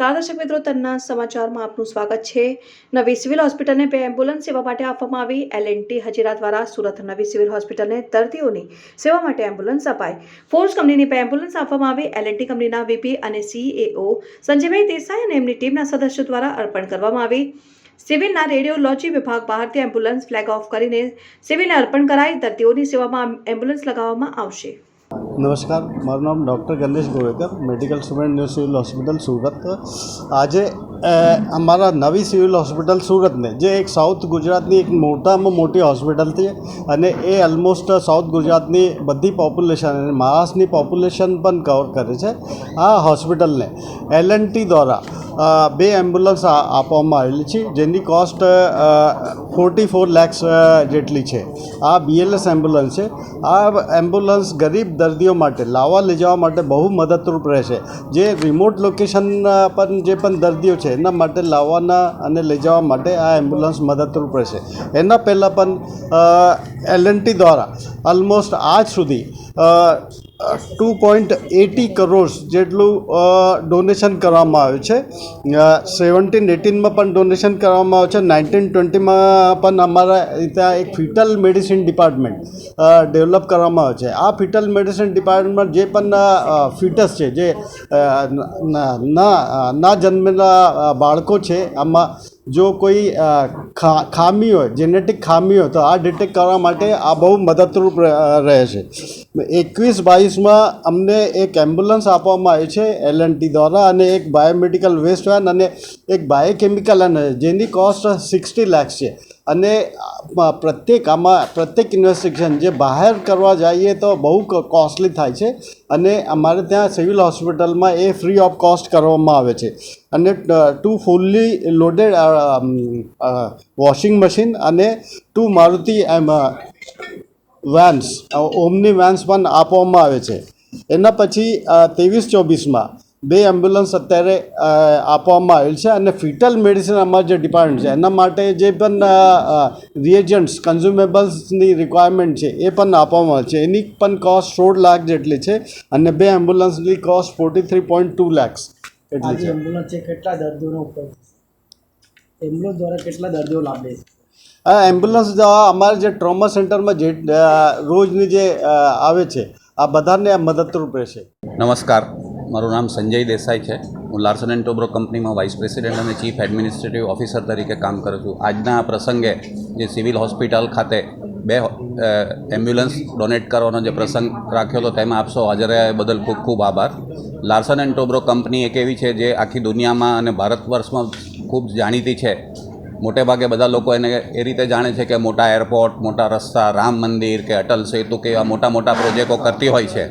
નમસ્કાર, દર્શક મિત્રો, તન્ના સમાચારમાં આપનું સ્વાગત છે. નવી સિવિલ હોસ્પિટલને બે એમ્બ્યુલન્સ સેવા માટે આપવામાં આવી. એલ એન્ડ ટી હજીરા દ્વારા સુરત નવી સિવિલ હોસ્પિટલને દર્દીઓની સેવા માટે એમ્બ્યુલન્સ અપાઈ. ફોર્સ કંપનીની બે એમ્બ્યુલન્સ આપવામાં આવી. એલ એન્ડ ટી કંપનીના વીપી અને સીએઓ સંજયભાઈ દેસાઈ અને એમની ટીમના સદસ્યો દ્વારા અર્પણ કરવામાં આવી. સિવિલના રેડિયોલોજી વિભાગ બહારથી એમ્બ્યુલન્સ ફ્લેગ ઓફ કરીને સિવિલને અર્પણ કરાઈ. દર્દીઓની સેવામાં એમ્બ્યુલન્સ લગાવવામાં આવશે. નમસ્કાર મારું નામ doctor Ganesh Govekar medical student new civil hospital Surat આજે અમારા નવી સિવિલ હોસ્પિટલ સુરતને જે એક સાઉથ ગુજરાતની એક મોટામાં મોટી હોસ્પિટલ છે અને એ ઓલમોસ્ટ સાઉથ ગુજરાતની બધી પોપ્યુલેશન અને મહારાષ્ટ્રની પોપ્યુલેશન પણ કવર કરે છે આ હોસ્પિટલને એલ એન ટી દ્વારા બે એમ્બ્યુલન્સ આપવામાં આવેલી છે, જેની કોસ્ટ ફોર્ટી ફોર લેક્સ જેટલી છે. આ બીએલએસ એમ્બ્યુલન્સ છે. આ એમ્બ્યુલન્સ ગરીબ દર્દીઓ માટે, લાવવા લઈ જવા માટે બહુ મદદરૂપ રહેશે. જે રિમોટ લોકેશન પર જે પણ દર્દીઓ છે, એના માટે લાવવાના અને લઈ જવા માટે આ એમ્બ્યુલન્સ મદદરૂપ રહેશે. એના પહેલાં પણ એલ એન ટી દ્વારા ઓલમોસ્ટ આજ સુધી ટુ પોઈન્ટ એટી કરોડ્સ જેટલું ડોનેશન કરવામાં આવ્યું છે. સેવન્ટીન એટીનમાં પણ ડોનેશન કરવામાં આવ્યું છે. નાઇન્ટીન ટ્વેન્ટીમાં પણ અમારા ત્યાં એક ફિટલ મેડિસિન ડિપાર્ટમેન્ટ ડેવલપ કરવામાં આવ્યો છે. આ ફિટલ મેડિસિન ડિપાર્ટમેન્ટ જે પણ ફિટસ છે, જે ન- જન્મેલા બાળકો છે, આમાં જો કોઈ ખામી હોય જેનેટિક ખામી હોય, તો આ ડિટેક્ટ કરવા માટે આ બહુ મદદરૂપ રહે છે. એકવીસ બાવીસમાં અમને એક એમ્બ્યુલન્સ આપવામાં આવી છે એલ એન ટી દ્વારા, અને એક બાયોમેડિકલ વેસ્ટ વેન અને એક બાયોકેમિકલ અને જેની કોસ્ટ સિક્સટી લેક્સ છે. અને પ્રત્યેક આમાં, પ્રત્યેક ઇન્વેસ્ટિગેશન જે બહાર કરવા જઈએ તો બહુ કોસ્ટલી થાય છે. અને અમારે ત્યાં સિવિલ હોસ્પિટલમાં એ ફ્રી ઓફ કોસ્ટ કરવામાં આવે છે. અને two fully loaded washing machine અને two Maruti, M vans Omni vans પણ આપવામાં આવે છે. એના પછી ત્રેવીસ ચોવીસમાં બે એમ્બ્યુલન્સ અત્યારે આપવામાં આવેલ છે અને ફિટલ મેડિસિન અમારું જે ડિપાર્ટમેન્ટ છે એના માટે જે પણ રિએજન્ટ્સ કન્ઝ્યુમેબલ્સની રિક્વાયરમેન્ટ છે એ પણ આપવામાં આવે છે. એની પણ કોસ્ટ સોળ લાખ જેટલી છે અને બે એમ્બ્યુલન્સની cost forty three point two lakhs એટલી છે. એમ્બ્યુલન્સ છે કેટલા દર્દીઓનો ઉપયોગ એમ્બ્યુલન્સ દ્વારા કેટલા દર્દીઓ લાભ લે છે? આ એમ્બ્યુલન્સ અમારે જે ટ્રોમા સેન્ટરમાં જે રોજની જે આવે છે, આ બધાને આ મદદરૂપ રહેશે. નમસ્કાર. મારું નામ સંજય દેસાઈ છે. હું લાર્સન એન્ડ ટોબ્રો કંપનીમાં વાઇસ પ્રેસિડેન્ટ અને ચીફ એડમિનિસ્ટ્રેટિવ ઓફિસર તરીકે કામ કરું છું. આજના આ પ્રસંગે જે સિવિલ હોસ્પિટલ ખાતે બે એમ્બ્યુલન્સ ડોનેટ કરવાનો જે પ્રસંગ રાખ્યો હતો, તેમાં આપશો હાજર બદલ ખૂબ ખૂબ આભાર. લાર્સન એન્ડ ટોબ્રો કંપની એક એવી છે જે આખી દુનિયામાં અને ભારત વર્ષમાં ખૂબ જાણીતી છે મોટે ભાગે બધા લોકો એને એ રીતે જાણે છે કે મોટા એરપોર્ટ મોટા રસ્તા, રામ મંદિર કે અટલ સેતુ કે એવા મોટા મોટા પ્રોજેક્ટો કરતી હોય છે.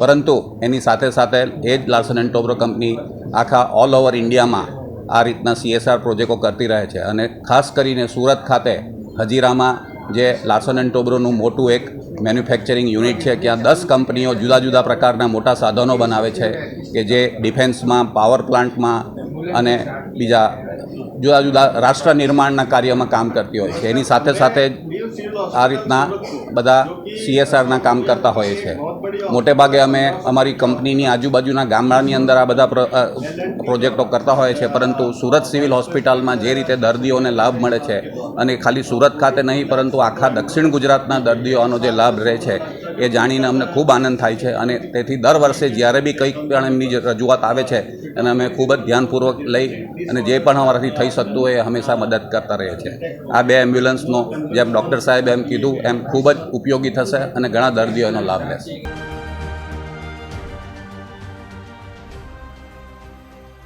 પરંતુ એની સાથે સાથે એ જ લાર્સન એન્ડ ટોબ્રો કંપની આખા ઓલ ઓવર ઇન્ડિયામાં આ રીતના સીએસઆર પ્રોજેક્ટો કરતી રહે છે. અને ખાસ કરીને સુરત ખાતે હજીરામાં જે લાર્સન એન્ડ ટોબ્રોનું મોટું એક મેન્યુફેક્ચરિંગ યુનિટ છે, ત્યાં દસ કંપનીઓ જુદા જુદા પ્રકારના મોટા સાધનો બનાવે છે કે જે ડિફેન્સમાં પાવર પ્લાન્ટમાં અને બીજા જુદા જુદા રાષ્ટ્ર નિર્માણના કાર્યમાં કામ કરતી હોય છે. એની સાથે સાથે આ રીતના બધા સીએસઆરના કામ કરતા હોઈએ છે. મોટે ભાગે અમે અમારી કંપનીની આજુબાજુના ગામડાની અંદર આ બધા પ્રોજેક્ટો કરતા હોય છે. પરંતુ સુરત સિવિલ હોસ્પિટલમાં જે રીતે દર્દીઓને લાભ મળે છે અને ખાલી સુરત ખાતે નહીં, પરંતુ આખા દક્ષિણ ગુજરાતના દર્દીઓનો જે લાભ રહે છે એ જાણીને અમને ખૂબ આનંદ થાય છે અને તેથી દર વર્ષે જ્યારે બી કંઈક પણ એમની રજૂઆત આવે છે એને અમે ખૂબ જ ધ્યાનપૂર્વક લઈ અને જે પણ અમારાથી થઈ શકતું હોય એ હંમેશા મદદ કરતા રહીએ છીએ. આ બે એમ્બ્યુલન્સનો જેમ ડૉક્ટર સાહેબ એમ કીધું, એમ ખૂબ જ ઉપયોગી થશે અને ઘણા દર્દીઓ એનો લાભ લેશે.